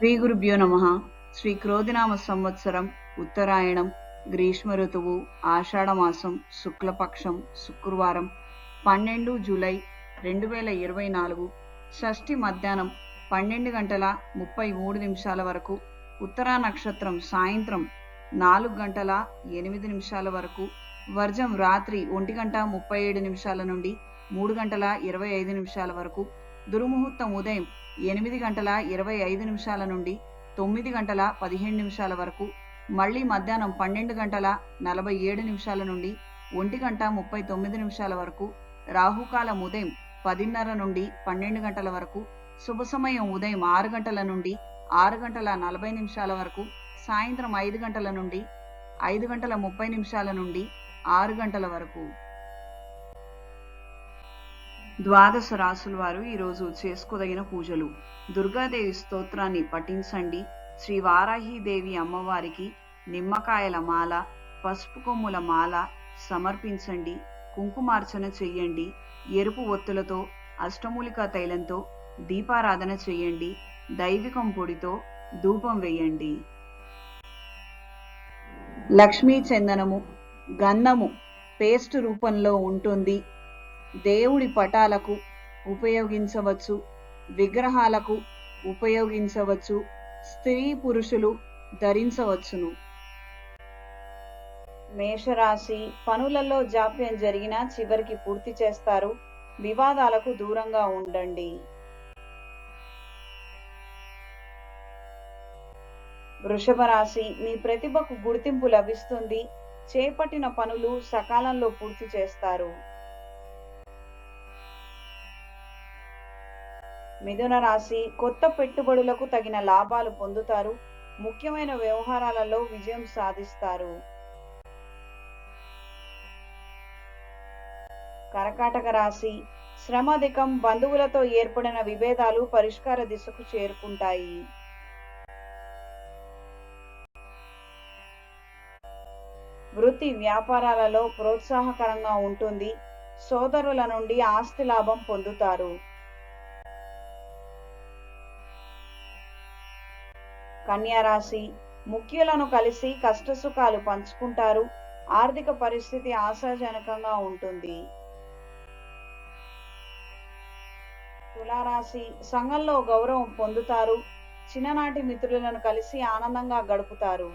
శ్రీ గురుభ్యో నమ. శ్రీ క్రోధినామ సంవత్సరం ఉత్తరాయణం గ్రీష్మ ఋతువు ఆషాఢమాసం శుక్లపక్షం శుక్రవారం పన్నెండు జూలై రెండు వేల ఇరవై నాలుగు షష్ఠి మధ్యాహ్నం పన్నెండు గంటల ముప్పై మూడు నిమిషాల వరకు ఉత్తరా నక్షత్రం సాయంత్రం నాలుగు గంటల ఎనిమిది నిమిషాల వరకు వర్జం రాత్రి ఒంటి గంట ముప్పై ఏడు నిమిషాల నుండి మూడు గంటల ఇరవై ఐదు నిమిషాల వరకు దుర్ముహూర్తం ఉదయం ఎనిమిది గంటల ఇరవై ఐదు నిమిషాల నుండి తొమ్మిది గంటల పదిహేను నిమిషాల వరకు మళ్ళీ మధ్యాహ్నం పన్నెండు గంటల నలభై ఏడు నిమిషాల నుండి ఒంటి గంట ముప్పై తొమ్మిది నిమిషాల వరకు రాహుకాలం ఉదయం పదిన్నర నుండి పన్నెండు గంటల వరకు శుభ సమయం ఉదయం ఆరు గంటల నుండి ఆరు గంటల నలభై నిమిషాల వరకు సాయంత్రం ఐదు గంటల నుండి ఐదు గంటల ముప్పై నిమిషాల నుండి ఆరు గంటల వరకు. ద్వాదశ రాసుల వారు ఈరోజు చేసుకోదగిన పూజలు. దుర్గాదేవి స్తోత్రాన్ని పఠించండి. శ్రీ వారాహీదేవి అమ్మవారికి నిమ్మకాయల మాల పసుపు కొమ్ముల మాల సమర్పించండి. కుంకుమార్చన చెయ్యండి ఎరుపు ఒత్తులతో అష్టమూలికా తైలంతో దీపారాధన చెయ్యండి దైవికం పొడితో ధూపం వేయండి. లక్ష్మీ చందనము గంధము పేస్ట్ రూపంలో ఉంటుంది. దేవుడి పటాలకు ఉపయోగించవచ్చు విగ్రహాలకు ఉపయోగించవచ్చు స్త్రీ పురుషులు ధరించవచ్చును. మేషరాశి పనులలో జాప్యం జరిగినా చివరికి పూర్తి చేస్తారు. వివాదాలకు దూరంగా ఉండండి. వృషభ రాశి మీ ప్రతిభకు గుర్తింపు లభిస్తుంది. చేపట్టిన పనులు సకాలంలో పూర్తి చేస్తారు. మిథున రాశి కొత్త పెట్టుబడులకు తగిన లాభాలు పొందుతారు. ముఖ్యమైన వ్యవహారాలలో విజయం సాధిస్తారు. కర్కాటక రాశి శ్రమధికం బంధువులతో ఏర్పడిన విభేదాలు పరిష్కార దిశకు చేరుకుంటాయి. వృత్తి వ్యాపారాలలో ప్రోత్సాహకరంగా ఉంటుంది. సోదరుల నుండి ఆస్తి లాభం పొందుతారు. కన్యారాశి ముఖ్యులను కలిసి కష్టసుఖాలు పంచుకుంటారు. ఆర్థిక పరిస్థితి ఆశాజనకంగా ఉంటుంది. తులారాశి సంఘంలో గౌరవం పొందుతారు. చిన్ననాటి మిత్రులను కలిసి ఆనందంగా గడుపుతారు.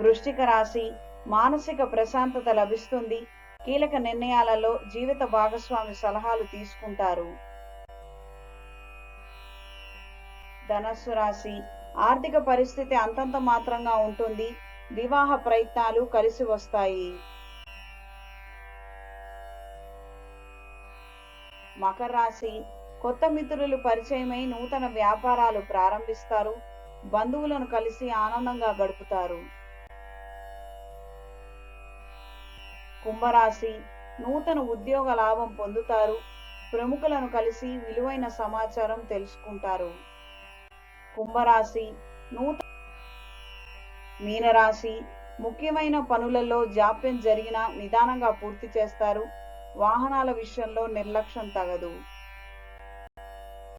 వృష్టిక రాశి మానసిక ప్రశాంతత లభిస్తుంది. కీలక నిర్ణయాలలో జీవిత భాగస్వామి సలహాలు తీసుకుంటారు. ధనస్సు రాశి. ఆర్థిక పరిస్థితి అంతంత మాత్రంగా ఉంటుంది. వివాహ ప్రయత్నాలు కలిసి వస్తాయి. మకర రాశి. కొత్త మిత్రులు పరిచయమై నూతన వ్యాపారాలు ప్రారంభిస్తారు. బంధువులను కలిసి ఆనందంగా గడుపుతారు. కుంభరాశి. నూతన ఉద్యోగ లాభం పొందుతారు. ప్రముఖులను కలిసి విలువైన సమాచారం తెలుసుకుంటారు. కుంభరాశి నూతన మీనరాశి ముఖ్యమైన పనులలో జాప్యం జరిగినా నిదానంగా పూర్తి చేస్తారు. వాహనాల విషయంలో నిర్లక్ష్యం తగదు.